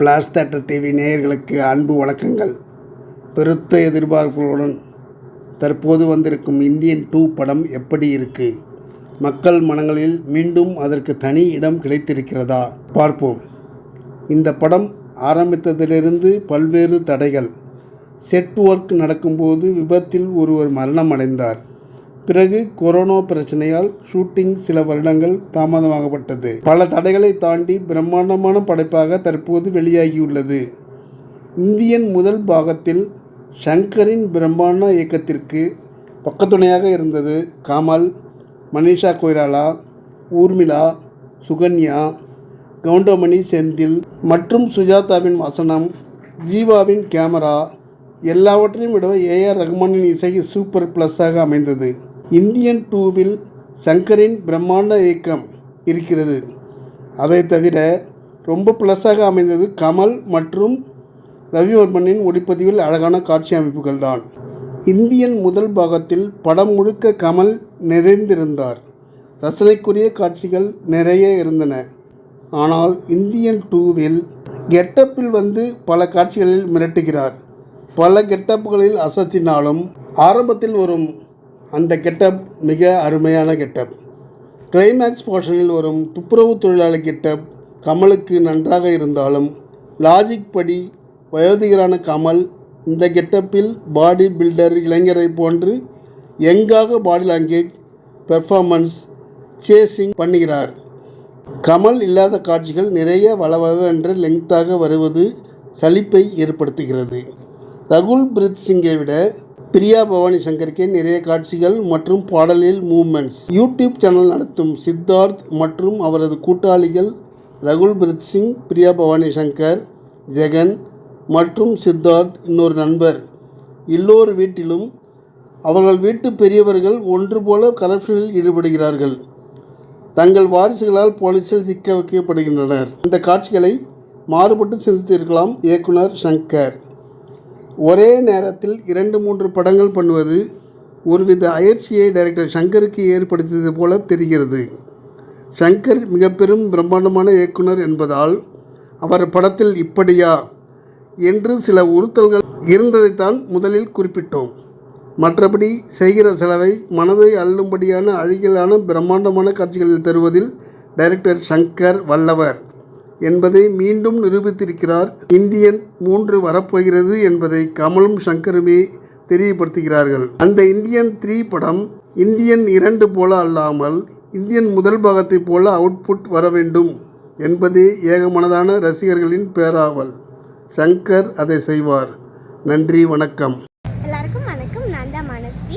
Flash theatre TV நேயர்களுக்கு அன்பு வணக்கங்கள். பெருத்த எதிர்பார்ப்புகளுடன் தற்போது வந்திருக்கும் இந்தியன் டூ படம் எப்படி இருக்கு? மக்கள் மனங்களில் மீண்டும் அதற்கு தனி இடம் கிடைத்திருக்கிறதா? பார்ப்போம். இந்த படம் ஆரம்பித்ததிலிருந்து பல்வேறு தடைகள். செட் ஒர்க் நடக்கும்போது விபத்தில் ஒருவர் மரணம் அடைந்தார் பிறகு கொரோனா பிரச்சனையால் ஷூட்டிங் சில வருடங்கள் தாமதமாகப்பட்டது. பல தடைகளை தாண்டி பிரம்மாண்டமான படைப்பாக தற்போது வெளியாகியுள்ளது. இந்தியன் முதல் பாகத்தில் ஷங்கரின் பிரம்மாண்ட இயக்கத்திற்கு பக்கத்துணையாக இருந்தது கமல் மனிஷா கொய்ராலா ஊர்மிளா சுகன்யா கவுண்டமணி செந்தில் மற்றும் சுஜாதாவின் வசனம் ஜீவாவின் கேமரா எல்லாவற்றையும் விட ஏஆர் ரஹ்மானின் இசை சூப்பர் ப்ளஸ்ஸாக அமைந்தது. இந்தியன் டூவில் சங்கரின் பிரம்மாண்ட இயக்கம் இருக்கிறது. அதை தவிர ரொம்ப ப்ளஸ்ஸாக அமைந்தது கமல் மற்றும் ரவிவர்மனின் ஒளிப்பதிவில் அழகான காட்சி அமைப்புகள் தான் இந்தியன் முதல் பாகத்தில் படம் முழுக்க கமல் நிறைந்திருந்தார். ரசனைக்குரிய காட்சிகள் நிறைய இருந்தன. ஆனால் இந்தியன் டூவில் கெட்டப்பில் வந்து பல காட்சிகளில் மிரட்டுகிறார். பல கெட்டப்புகளில் அசத்தினாலும் ஆரம்பத்தில் வரும் அந்த கெட்டப் மிக அருமையான கெட்டப். கிளைமேக்ஸ் போர்ஷனில் வரும் துப்புரவு தொழிலாளி கெட்டப் கமலுக்கு நன்றாக இருந்தாலும் லாஜிக் படி வயோதிகரான கமல் இந்த கெட்டப்பில் பாடி பில்டர் இளைஞரை போன்று எங்காக பாடி லாங்குவேஜ் பெர்ஃபார்மன்ஸ் சேசிங் பண்ணுகிறார்? கமல் இல்லாத காட்சிகள் நிறைய வளவளவென்று லெங்க்தாக வருவது சலிப்பை ஏற்படுத்துகிறது. ரகுல் பிரீத் சிங்கை விட பிரியா பவானி சங்கருக்கே நிறைய காட்சிகள் மற்றும் பாடலில் மூமெண்ட்ஸ் யூடியூப் சேனல் நடத்தும் சித்தார்த் மற்றும் அவரது கூட்டாளிகள் ரகுல் பிரீத் சிங் பிரியா பவானி சங்கர் ஜெகன் மற்றும் சித்தார்த் இன்னொரு நண்பர். எல்லோர் வீட்டிலும் அவர்கள் வீட்டு பெரியவர்கள் ஒன்று போல கரப்ஷனில் ஈடுபடுகிறார்கள். தங்கள் வாரிசுகளால் போலீசில் சிக்க வைக்கப்படுகின்றனர். இந்த காட்சிகளை மாறுபட்டு சிந்தித்திருக்கலாம் இயக்குனர் சங்கர். ஒரே நேரத்தில் இரண்டு மூன்று படங்கள் பண்ணுவது ஒருவித அயற்சியை டைரக்டர் சங்கருக்கு ஏற்படுத்தியது போல தெரிகிறது. சங்கர் மிக பெரும் பிரம்மாண்டமான இயக்குனர் என்பதால் அவர் படத்தில் இப்படியா என்று சில உறுத்தல்கள் இருந்ததைத்தான் முதலில் குறிப்பிட்டோம். மற்றபடி செய்கிற செலவை மனதை அள்ளும்படியான அழகிலான பிரம்மாண்டமான காட்சிகளில் தருவதில் டைரக்டர் சங்கர் வல்லவர். என்பதை மீண்டும் நிரூபித்திருக்கிறார். இந்தியன் மூன்று வரப்போகிறது என்பதை கமலும் சங்கருமே தெரியப்படுத்துகிறார்கள். அந்த இந்தியன் த்ரீ படம் இந்தியன் இரண்டு போல அல்லாமல் இந்தியன் முதல் பாகத்தைப் போல அவுட்புட் வர வேண்டும் என்பதே ஏகமனதான ரசிகர்களின் பேராவல். சங்கர் அதை செய்வார். நன்றி வணக்கம். எல்லாருக்கும் வணக்கம். நான் தான் மனஸ்வி.